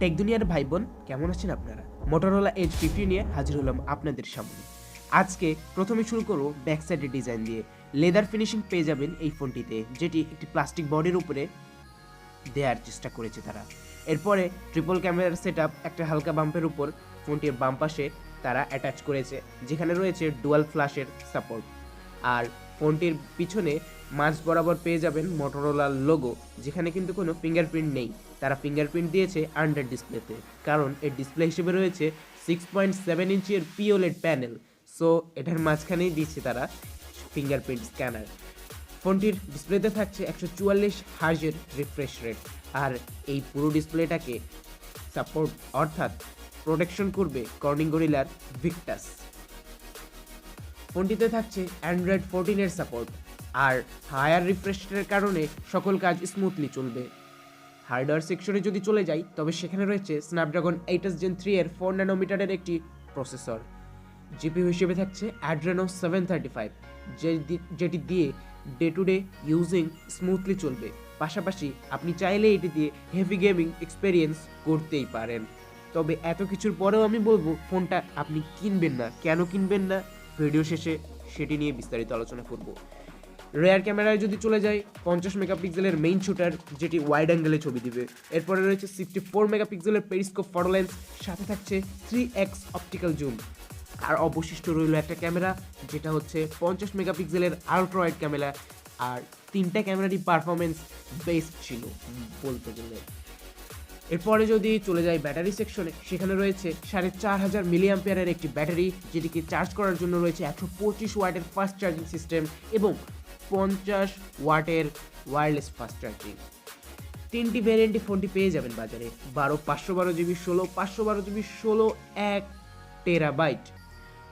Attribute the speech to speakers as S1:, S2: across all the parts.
S1: Take দুনিয়ার ভাই বোন কেমন আছেন আপনারা? মোটরোলা এজ ফিফটি নিয়ে হাজির হলাম আপনাদের সামনে। আজকে প্রথমে শুরু করব ব্যাক সাইডের ডিজাইন দিয়ে। লেদার ফিনিশিং পেয়ে যাবেন এই ফোনটিতে, যেটি একটি প্লাস্টিক বডির উপরে দেওয়ার চেষ্টা করেছে তারা। এরপরে ট্রিপল ক্যামেরার সেট একটা হালকা বাম্পের উপর ফোনটির বাম পাশে তারা অ্যাটাচ করেছে, যেখানে রয়েছে ডুয়াল ফ্ল্যাশের সাপোর্ট আর ফোনটির পিছনে মাঝ বরাবর পেয়ে যাবেন মোটরোলার লোগো যেখানে কিন্তু কোনো ফিঙ্গারপ্রিন্ট নেই। তারা ফিঙ্গারপ্রিন্ট দিয়েছে আন্ডার ডিসপ্লেতে কারণ এর ডিসপ্লে হিসেবে রয়েছে সিক্স পয়েন্ট সেভেন ইঞ্চের পিওলেড প্যানেল সো এটার মাঝখানেই দিচ্ছে তারা ফিঙ্গারপ্রিন্ট স্ক্যানার ফোনটির ডিসপ্লেতে থাকছে একশো চুয়াল্লিশ হার্জের রিফ্রেশ রেট আর এই পুরো ডিসপ্লেটাকে সাপোর্ট অর্থাৎ প্রোটেকশন করবে কর্নিং গরিলার ভিক্টাস ফোনটিতে থাকছে অ্যান্ড্রয়েড ফোরটিনের সাপোর্ট আর হায়ার রিফ্রেশের কারণে সকল কাজ স্মুথলি চলবে। হার্ডওয়্যার সেকশনে যদি চলে যাই, তবে সেখানে রয়েছে Snapdragon eight s Gen three এর ফোর ন্যানোমিটারের একটি প্রসেসর জিপিইউ হিসেবে থাকছে অ্যাড্রেনো সেভেন থার্টি ফাইভ যেটি দিয়ে day to day using smoothly চলবে। পাশাপাশি আপনি চাইলে এটি দিয়ে হেভি গেমিং এক্সপেরিয়েন্স করতেই পারেন। তবে এত কিছুর পরেও আমি বলব, ফোনটা আপনি কিনবেন না। কেন কিনবেন না? ভিডিও শেষে সেটি নিয়ে বিস্তারিত আলোচনা করব। রেয়ার ক্যামেরায় যদি চলে যায় পঞ্চাশ মেগাপিক্সেলের মেইন শুটার যেটি ওয়াইড অ্যাঙ্গেলে ছবি দিবে। এরপরে রয়েছে সিক্সটি ফোর মেগাপিক্সেলের পেরিস্কোপ ফটোলেন্স সাথে থাকছে থ্রি এক্স অপটিক্যাল জুম আর অবশিষ্ট রইল একটা ক্যামেরা যেটা হচ্ছে পঞ্চাশ মেগাপিক্সেলের আলট্রা ওয়াইড ক্যামেরা আর তিনটা ক্যামেরারই পারফরমেন্স বেস্ট ছিল বলতে গেলে। এরপরে যদি চলে যাই ব্যাটারি সেকশনে সেখানে রয়েছে সাড়ে চার হাজার মিলিয়াম্পিয়ারের একটি ব্যাটারি যেটিকে চার্জ করার জন্য রয়েছে একশো পঁচিশ ওয়াটের ফাস্ট চার্জিং সিস্টেম এবং পঞ্চাশ ওয়াটের ওয়্যারলেস ফাস্ট চার্জিং তিনটি ভ্যারিয়েন্টে ফোনটি পেয়ে যাবেন বাজারে। বারো, পাঁচশো বারো জিবি, ষোলো, পাঁচশো বারো জিবি, ষোলো, এক টেরাবাইট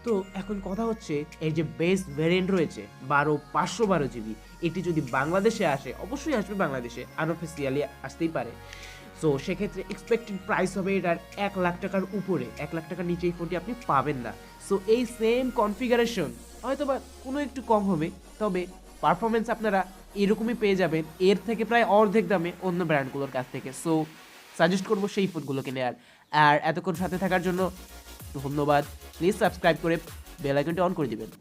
S1: তো এখন কথা হচ্ছে, এর যে বেস্ট ভ্যারিয়েন্ট রয়েছে, বারো, পাঁচশো বারো জিবি, এটি যদি বাংলাদেশে আসে, অবশ্যই আসবে বাংলাদেশে আনঅফিসিয়ালি আসতেই পারে। সো সেক্ষেত্রে এক্সপেক্টেড প্রাইস হবে এটার এক লাখ টাকার উপরে, এক লাখ টাকার নিচে এই ফোনটি আপনি পাবেন না। সো এই সেম কনফিগারেশন হয়তো বা কোনো একটু কম হবে, তবে পারফরমেন্স আপনারা এরকমই পেয়ে যাবেন। এর থেকে প্রায় অর্ধেক দামে অন্য ব্র্যান্ডগুলোর কাছ থেকে। সো সাজেস্ট করব সেই ফোনগুলোকে নেওয়ার আর এতক্ষণ সাথে থাকার জন্য ধন্যবাদ। প্লিজ সাবস্ক্রাইব করে বেল আইকনটি অন করে দিবেন।